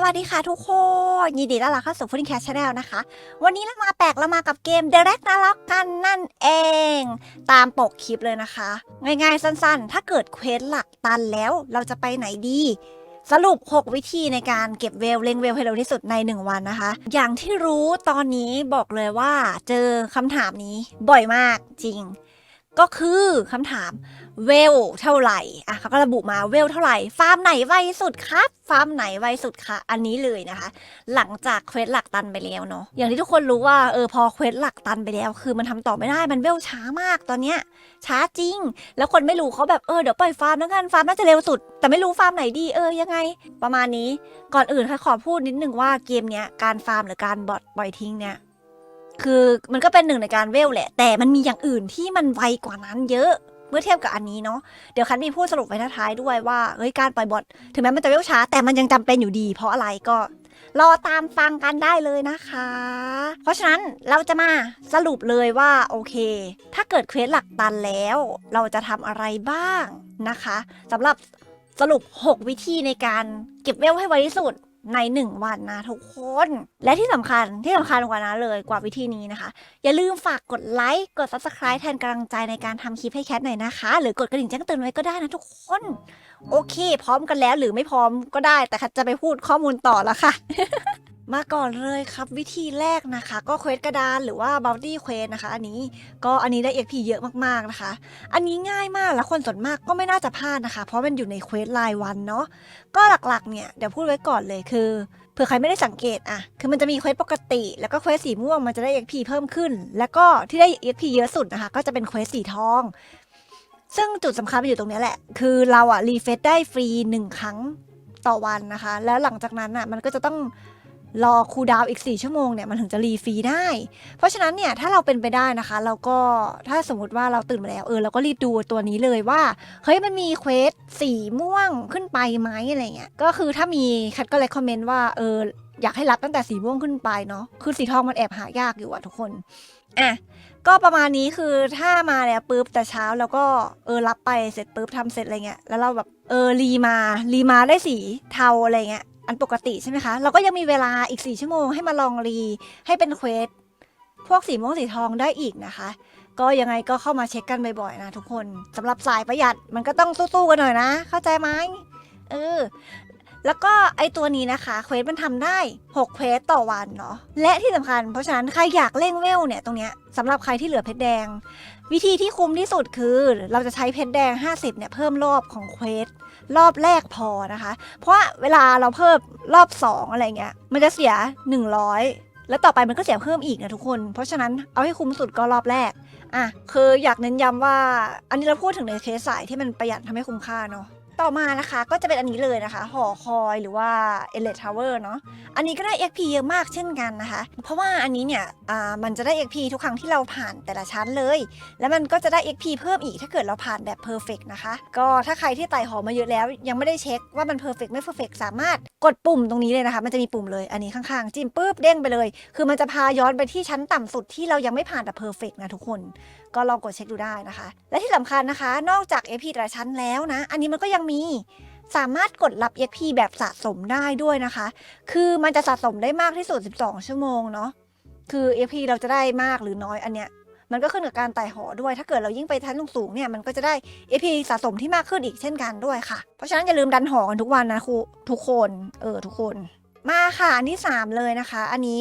สวัสดีค่ะทุกคน ยินดีต้อนรับเข้าสู่ฟูดิ้งแคชชาแนลนะคะ วันนี้เรามาแปลกเรามากับเกม Direct n a r o k กันนั่นเอง ตามปกคลิปเลยนะคะ ง่ายๆสั้นๆ ถ้าเกิดเควสหลักตันแล้วเราจะไปไหนดี สรุป 6 วิธีในการเก็บเวลเล็งเวลให้เร็วที่สุดใน 1 วันนะคะ อย่างที่รู้ตอนนี้บอกเลยว่าเจอคำถามนี้บ่อยมากจริง ก็คือคำถามเวลเท่าไหร่อะเขาก็ระบุมาเวลเท่าไหร่ ฟาร์มไหนไวสุดครับ ฟาร์มไหนไวสุดคะอันนี้เลยนะคะ หลังจากเควสหลักตันไปแล้วเนาะอย่างที่ทุกคนรู้ว่าเออพอเควสหลักตันไปแล้ว คือมันทำต่อไม่ได้มันเวลช้ามากตอนเนี้ยช้าจริง แล้วคนไม่รู้เขาแบบเออเดี๋ยวปล่อยฟาร์มแล้วกันฟาร์มน่าจะเร็วสุด แต่ไม่รู้ฟาร์มไหนดีเออยังไง ประมาณนี้ก่อนอื่นค่ะขอพูดนิดนึงว่าเกมเนี้ยการฟาร์มหรือการบอทปล่อยทิ้งเนี่ย คือมันก็เป็นหนึ่งในการเวลแหละ แต่มันมีอย่างอื่นที่มันไวกว่านั้นเยอะเมื่อเทียบกับอันนี้เนาะเดี๋ยวคันมีพูดสรุปไว้ท้ายด้วยว่าเฮ้ยการปล่อยบอทถึงแม้มันจะเวลช้า แต่มันยังจำเป็นอยู่ดี เพราะอะไรก็รอตามฟังกันได้เลยนะคะ เพราะฉะนั้นเราจะมาสรุปเลยว่าโอเค ถ้าเกิดเควสหลักตันแล้ว เราจะทำอะไรบ้างนะคะสำหรับสรุป 6 วิธีในการเก็บเวลให้ไวที่สุด ใน1วันนะทุกคน และที่สำคัญที่สำคัญกว่านั้นเลยกว่าวิธีนี้นะคะ อย่าลืมฝากกดไลค์ กด subscribe แทนกำลังใจในการทำคลิปให้แคทหน่อยนะคะ หรือกดกระดิ่งแจ้งเตือนไว้ก็ได้นะทุกคน โอเค พร้อมกันแล้วหรือไม่พร้อมก็ได้ แต่แคทจะไปพูดข้อมูลต่อแล้วค่ะ มาก่อนเลยครับวิธีแรกนะคะ ก็เควสกระดานหรือว่า bounty quest นะคะ อันนี้ก็อันนี้ได้ XP เยอะมากๆนะคะ อันนี้ง่ายมากแล้วคนส่วนมากก็ไม่น่าจะพลาดนะคะ เพราะมันอยู่ในเควสรายวันเนาะก็หลักๆเนี่ยเดี๋ยวพูดไว้ก่อนเลยคือเผื่อใครไม่ได้สังเกตอะคือมันจะมีเควสปกติ แล้วก็เควสสีม่วงมันจะได้ XP เพิ่มขึ้น แล้วก็ที่ได้ XP เยอะสุดนะคะ ก็จะเป็นเควสสีทองซึ่งจุดสำคัญมันอยู่ตรงนี้แหละ คือเราอะรีเฟซได้ฟรีหนึ่งครั้งต่อวันนะคะ แล้วหลังจากนั้นอะมันก็จะต้อง รอคูดาวอีก 4 ชั่วโมงเนี่ยมันถึงจะรีฟรีได้ เพราะฉะนั้นเนี่ยถ้าเราเป็นไปได้นะคะ เราก็ถ้าสมมติว่าเราตื่นมาแล้วเออเราก็รีบดูตัวนี้เลยว่า เฮ้ยมันมีเควสสีม่วงขึ้นไปไหมอะไรเงี้ยก็คือถ้ามีแคทก็เลยคอมเมนต์ว่าเอออยากให้รับตั้งแต่สีม่วงขึ้นไปเนาะคือสีทองมันแอบหายากอยู่อะทุกคนอะก็ประมาณนี้คือถ้ามาแล้วปุ๊บแต่เช้าแล้วก็เออรับไปเสร็จปุ๊บทำเสร็จอะไรเงี้ยแล้วเราแบบเออรีมารีมาได้สีเทาอะไรเงี้ย อันปกติใช่ไหมคะ เราก็ยังมีเวลาอีก 4 ชั่วโมงให้มาลองรี ให้เป็นเควสพวกสีม่วงสีทองได้อีกนะคะ ก็ยังไงก็เข้ามาเช็คกันบ่อยๆนะทุกคนสำหรับสายประหยัดมันก็ต้องสู้ๆกันหน่อยนะ เข้าใจไหมเออ แล้วก็ไอตัวนี้นะคะเควสมันทำได้6เควสต่อวันเนาะและที่สำคัญเพราะฉะนั้นใครอยากเร่งเวลเนี่ยตรงเนี้ยสำหรับใครที่เหลือเพชรแดง วิธีที่คุ้มที่สุดคือ เราจะใช้เพชรแดง 50เนี่ยเพิ่มรอบของเควสรอบแรกพอนะคะ เพราะเวลาเราเพิ่มรอบ 2 อะไรเงี้ยมันจะเสีย 100 แล้วต่อไปมันก็เสียเพิ่มอีกนะทุกคน เพราะฉะนั้นเอาให้คุ้มสุดก็รอบแรกอะคืออยากเน้นย้ำว่า อันนี้เราพูดถึงในเคสสายที่มันประหยัดทำให้คุ้มค่าเนาะ ต่อมานะคะก็จะเป็นอันนี้เลยนะคะ หอคอยหรือว่า e l e t Tower เนาะอันนี้ก็ได้ XP เยอะมากเช่นกันนะคะ เพราะว่าอันนี้เนี่ยอ่ามันจะได้ XP ทุกครั้งที่เราผ่านแต่ละชั้นเลย แล้วมันก็จะได้ XP เพิ่มอีกถ้าเกิดเราผ่านแบบ Perfect นะคะ ก็ถ้าใครที่ไต่หอมาเยอะแล้ว ยังไม่ได้เช็คว่ามัน Perfect ไม่ Perfect สามารถกดปุ่มตรงนี้เลยนะคะ มันจะมีปุ่มเลยอันนี้ข้างๆจิ้มปุ๊บเด้งไปเลย คือมันจะพาย้อนไปที่ชั้นต่ำสุดที่เรายังไม่ผ่านแบบ Perfect นะทุกคน ก็ลองกดเช็คดูได้นะคะ และที่สำคัญนะคะ นอกจาก XP แต่ละชั้นแล้วนะ อันนี้มันก็ยังมี สามารถกดรับ XP แบบสะสมได้ด้วยนะคะ คือมันจะสะสมได้มากที่สุด 12 ชั่วโมงเนาะ คือ XP เราจะได้มากหรือน้อยอันเนี้ย มันก็ขึ้นกับการไต่หอด้วย ถ้าเกิดเรายิ่งไปชั้นสูงๆเนี่ย มันก็จะได้ XP สะสมที่มากขึ้นอีกเช่นกันด้วยค่ะ เพราะฉะนั้นอย่าลืมดันหอกันทุกวันนะครูทุกคน เออทุกคน มาค่ะอันที่ 3 เลยนะคะ อันนี้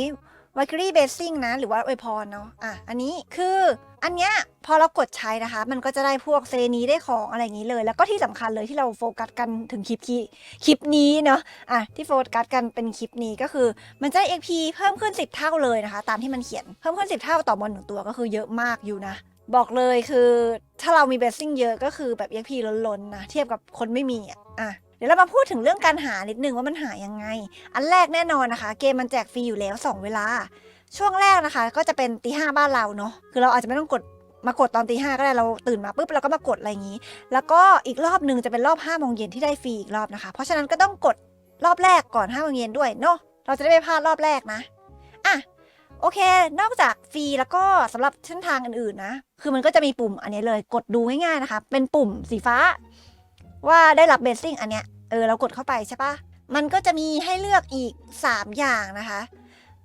v i k y r y Basing นะ หรือว่าอวยพรเนาะอะอันนี้คืออันเนี้ยพอเรากดใช้นะคะ มันก็จะได้พวกเซนีได้ของอะไรอย่างนี้เลย แล้วก็ที่สำคัญเลยที่เราโฟกัสกันถึงคลิปที่คลิปนี้เนาะอะที่โฟกัสกันเป็นคลิปนี้ก็คือ มันจะได้ XP เพิ่มขึ้น 10 เท่าเลยนะคะ ตามที่มันเขียนเพิ่มขึ้น 10 เท่าต่อบอลหนึ่งตัวก็คือเยอะมากอยู่นะบอกเลยคือถ้าเรามีเบสซิ่งเยอะก็คือแบบ XP ล้นๆนะเทียบกับคนไม่มีอะอะ เดี๋ยวเรามาพูดถึงเรื่องการหานิดนึงว่ามันหายังไง อันแรกแน่นอนนะคะ เกมมันแจกฟรีอยู่แล้ว 2 เวลา ช่วงแรกนะคะ ก็จะเป็นตีห้าบ้านเราเนาะคือเราอาจจะไม่ต้องกดมากดตอนตีห้าก็ได้เราตื่นมาปุ๊บเราก็มากดอะไรอย่างนี้ แล้วก็อีกรอบหนึ่งจะเป็นรอบห้าโมงเย็นที่ได้ฟรีอีกรอบนะคะ เพราะฉะนั้นก็ต้องกดรอบแรกก่อนห้าโมงเย็นด้วยเนาะเราจะได้ไม่พลาดรอบแรกนะอะโอเค นอกจากฟรีแล้วก็สำหรับเส้นทางอื่นๆนะ คือมันก็จะมีปุ่มอันนี้เลยกดดูง่ายๆนะคะ เป็นปุ่มสีฟ้า ว่าได้รับเบสซิ่งอันเนี้ยเออเรากดเข้าไปใช่ปะมันก็จะมีให้เลือกอีก 3 อย่างนะคะ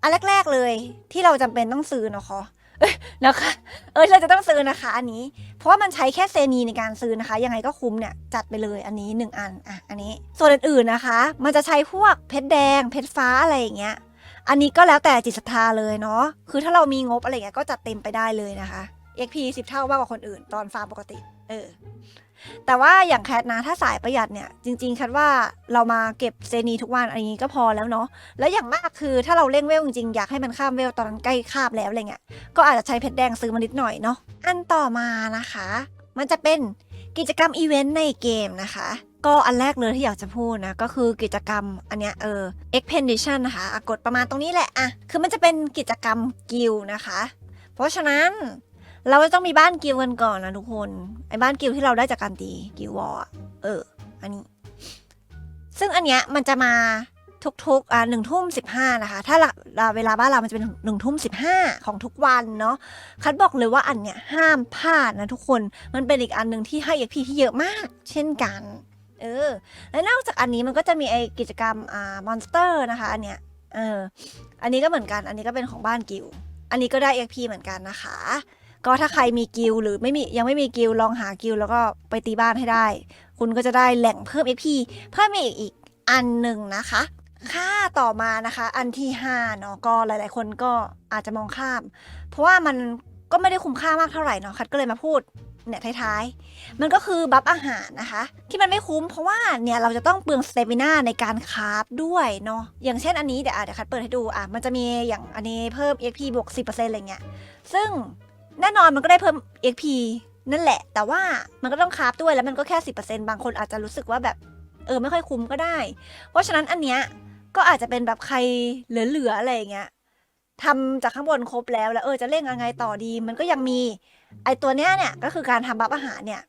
อันแรก ๆเลยที่เราจำเป็นต้องซื้อนะคะเอ้ยนะคะเออเราจะต้องซื้อนะคะ อันนี้ เพราะว่ามันใช้แค่เซนีในการซื้อนะคะ ยังไงก็คุ้มเนี่ยจัดไปเลยอันนี้ 1 อันอะอันนี้ ส่วนอื่นๆนะคะ มันจะใช้พวกเพชรแดง เพชรฟ้าอะไรอย่างเงี้ยอันนี้ก็แล้วแต่จิตศรัทธาเลยเนาะคือถ้าเรามีงบอะไรเงี้ยก็จัดเต็มไปได้เลยนะคะ XP 10 เท่ามากกว่าคนอื่น ตอนฟาร์มปกติ เออ แต่ว่าอย่างแคทนะถ้าสายประหยัดเนี่ยจริงๆแคทว่าเรามาเก็บเซนีทุกวันอันนี้ก็พอแล้วเนาะแล้วอย่างมากคือถ้าเราเร่งเวลจริงๆอยากให้มันข้ามเวลตอนนั้นใกล้คาบแล้วอะไรเงี้ยก็อาจจะใช้เพชรแดงซื้อมานิดหน่อยเนาะอันต่อมานะคะ มันจะเป็นกิจกรรมอีเวนต์ในเกมนะคะ ก็อันแรกเลยที่อยากจะพูดนะ ก็คือกิจกรรมอันเนี้ยเออ expedition นะคะกดประมาณตรงนี้แหละอะคือมันจะเป็นกิจกรรมกิลนะคะ เพราะฉะนั้น เราจะต้องมีบ้านกิลด์กันก่อนนะทุกคน ไอ้บ้านกิลด์ที่เราได้จากการตีกิลด์วอร์เออ อันนี้ ซึ่งอันเนี้ยมันจะมาทุกๆอ่าหนึ่งทุ่มสิบห้านะคะ ถ้าละเวลาบ้านเรามันจะเป็นหนึ่งทุ่มสิบห้าของทุกวันเนาะ คัดบอกเลยว่าอันเนี้ยห้ามพลาดนะทุกคน มันเป็นอีกอันหนึ่งที่ให้ XP ที่เยอะมาก เช่นกัน เออ และนอกจากอันนี้มันก็จะมีไอกิจกรรมอ่ามอนสเตอร์นะคะ อันเนี้ย เออ อันนี้ก็เหมือนกัน อันนี้ก็เป็นของบ้านกิลด์อันนี้ก็ได้ XP เหมือนกันนะคะ ก็ถ้าใครมีกิลหรือไม่มียังไม่มีกิลลองหากิลแล้วก็ไปตีบ้านให้ได้ คุณก็จะได้แหล่งเพิ่ม XP เพิ่มอีกอีกอันหนึ่งนะคะ ค่าต่อมานะคะ อันที่5เนาะก็หลาย ๆ คนก็อาจจะมองข้าม เพราะว่ามันก็ไม่ได้คุ้มค่ามากเท่าไหร่เนาะคัดก็เลยมาพูดเนี่ยท้ายๆ มันก็คือบัฟอาหารนะคะ ที่มันไม่คุ้มเพราะว่าเนี่ยเราจะต้องเปลืองสเตมิน่าในการคาราฟด้วยเนาะอย่างเช่นอันนี้เดี๋ยวอะเดี๋ยวคัดเปิดให้ดูอะมันจะมีอย่างอันนี้เพิ่ม XP บวก 10%อะไรเงี้ยซึ่ง แน่นอนมันก็ได้เพิ่ม XP นั่นแหละ แต่ว่ามันก็ต้องคาฟด้วยแล้วมันก็แค่ 10%บางคนอาจจะรู้สึกว่าแบบเออไม่ค่อยคุ้มก็ได้ เพราะฉะนั้นอันเนี้ยก็อาจจะเป็นแบบใครเหลือๆอะไรอย่างเงี้ยทำจากข้างบนครบแล้วแล้วเออจะเร่งยังไงต่อดี มันก็ยังมีไอตัวเนี้ยเนี่ยก็คือการทำบัฟอาหารเนี่ย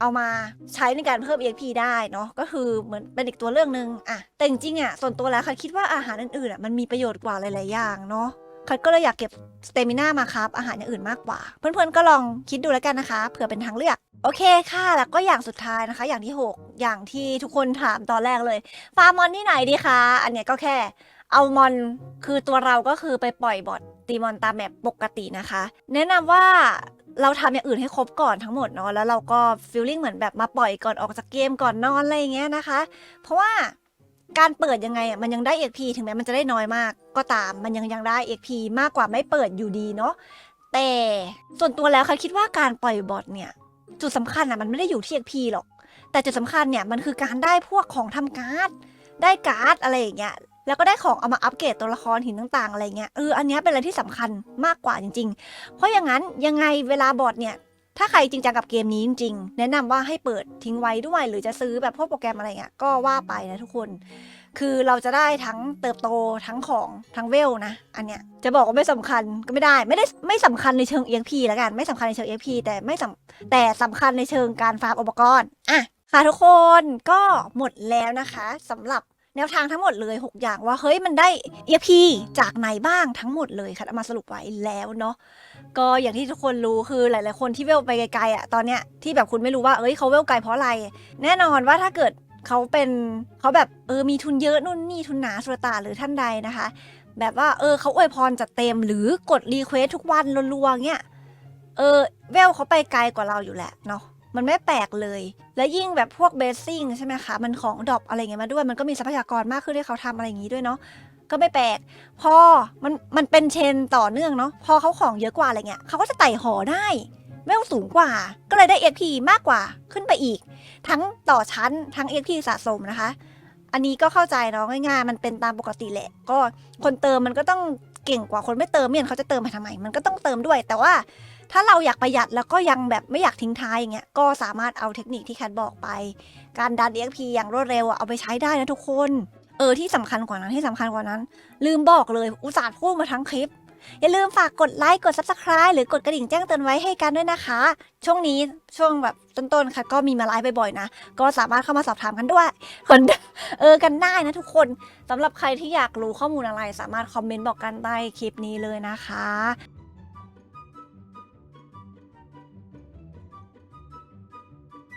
เอามาใช้ในการเพิ่ม EXP ได้เนาะก็คือเหมือนเป็นอีกตัวเรื่องหนึ่งอะแต่จริงๆอะส่วนตัวแล้วคัดคิดว่าอาหารอื่นๆอะมันมีประโยชน์กว่าหลายๆอย่างเนาะ คัดก็เลยอยากเก็บสเตมิน่ามาครับอาหารอย่างอื่นมากกว่า เพื่อนๆก็ลองคิดดูแล้วกันนะคะ เผื่อเป็นทางเลือก โอเคค่ะ แล้วก็อย่างสุดท้ายนะคะ อย่างที่ 6 อย่างที่ทุกคนถามตอนแรกเลยฟาร์มมอนที่ไหนดีคะ อันเนี้ยก็แค่เอามอนคือตัวเราก็คือไปปล่อยบอทตีมอนตามแบบปกตินะคะ แนะนำว่าเราทำอย่างอื่นให้ครบก่อนทั้งหมดเนาะแล้วเราก็ฟีลลิ่งเหมือนแบบมาปล่อยก่อนออกจากเกมก่อนนอนอะไรอย่างเงี้ยนะคะ เพราะว่า การเปิดยังไงอะมันยังได้ XP ถึงแม้มันจะได้น้อยมาก ก็ตามมันยังยังได้ XP มากกว่าไม่เปิดอยู่ดีเนาะแต่ส่วนตัวแล้วค่ะคิดว่าการปล่อยบอทเนี่ย จุดสำคัญอะมันไม่ได้อยู่ที่ XP หรอก แต่จุดสำคัญเนี่ยมันคือการได้พวกของทำการ์ดได้การ์ดอะไรอย่างเงี้ยแล้วก็ได้ของเอามาอัปเกรดตัวละครหินต่างๆอะไรเงี้ยเอออันนี้เป็นอะไรที่สำคัญมากกว่าจริง ๆ เพราะอย่างนั้นยังไงเวลาบอร์ดเนี่ย ถ้าใครจริงจังกับเกมนี้จริงๆ แนะนำว่าให้เปิดทิ้งไว้ด้วย หรือจะซื้อแบบพวกโปรแกรมอะไรเงี้ยก็ว่าไปนะทุกคน คือเราจะได้ทั้งเติบโตทั้งของทั้งเวลนะ อันเนี้ยจะบอกว่าไม่สำคัญก็ไม่ได้ไม่ได้ไม่สำคัญในเชิง EXP แล้วกัน ไม่สำคัญในเชิง EXP แต่ไม่สำแต่สำคัญในเชิงการฟาร์มอุปกรณ์อะค่ะทุกคนก็หมดแล้วนะคะสำหรับ แนวทางทั้งหมดเลย 6 อย่างว่าเฮ้ยมันได้ EP จากไหนบ้างทั้งหมดเลยค่ะเอามาสรุปไว้แล้วเนาะก็อย่างที่ทุกคนรู้คือหลาย ๆ คนที่เวลไปไกลๆอะตอนเนี้ยที่แบบคุณไม่รู้ว่าเอ้ยเขาเวลไกลเพราะอะไร แน่นอนว่าถ้าเกิดเขาเป็นเขาแบบเออมีทุนเยอะนู่นนี่ทุนหนาสุรตาหรือท่านใดนะคะ แบบว่าเออเขาอวยพรจัดเต็มหรือกดรีเควสทุกวันรัวๆเงี้ยเออเวลเขาไปไกลกว่าเราอยู่แหละเนาะ มันไม่แปลกเลย และยิ่งแบบพวกเบสซิ่งใช่ไหมคะ มันของดรอปอะไรเงี้ยมาด้วย มันก็มีทรัพยากรมากขึ้นให้เขาทำอะไรอย่างนี้ด้วยเนาะ ก็ไม่แปลก พอมันมันเป็นเชนต่อเนื่องเนาะ พอเขาของเยอะกว่าอะไรเงี้ย เขาก็จะไต่หอได้เวลสูงกว่า ก็เลยได้ XP มากกว่าขึ้นไปอีก ทั้งต่อชั้นทั้ง XP สะสมนะคะ อันนี้ก็เข้าใจเนาะง่ายๆมันเป็นตามปกติแหละ ก็คนเติมมันก็ต้องเก่งกว่าคนไม่เติมไม่งั้นเขาจะเติมไปทำไม มันก็ต้องเติมด้วย แต่ว่า ถ้าเราอยากประหยัดแล้วก็ยังแบบไม่อยากทิ้งท้ายอย่างเงี้ยก็สามารถเอาเทคนิคที่แคทบอกไป การดัน EXP อย่างรวดเร็วอะเอาไปใช้ได้นะทุกคน เออที่สำคัญกว่านั้นที่สำคัญกว่านั้น ลืมบอกเลยอุตส่าห์พูดมาทั้งคลิป อย่าลืมฝากกดไลค์กด subscribe หรือกดกระดิ่งแจ้งเตือนไว้ให้กันด้วยนะคะ ช่วงนี้ช่วงแบบต้นๆค่ะก็มีมาไลฟ์บ่อยๆนะ ก็สามารถเข้ามาสอบถามกันด้วยคนเออกันได้นะทุกคนสำหรับใครที่อยากรู้ข้อมูลอะไร สามารถคอมเมนต์บอกกันใต้คลิปนี้เลยนะคะ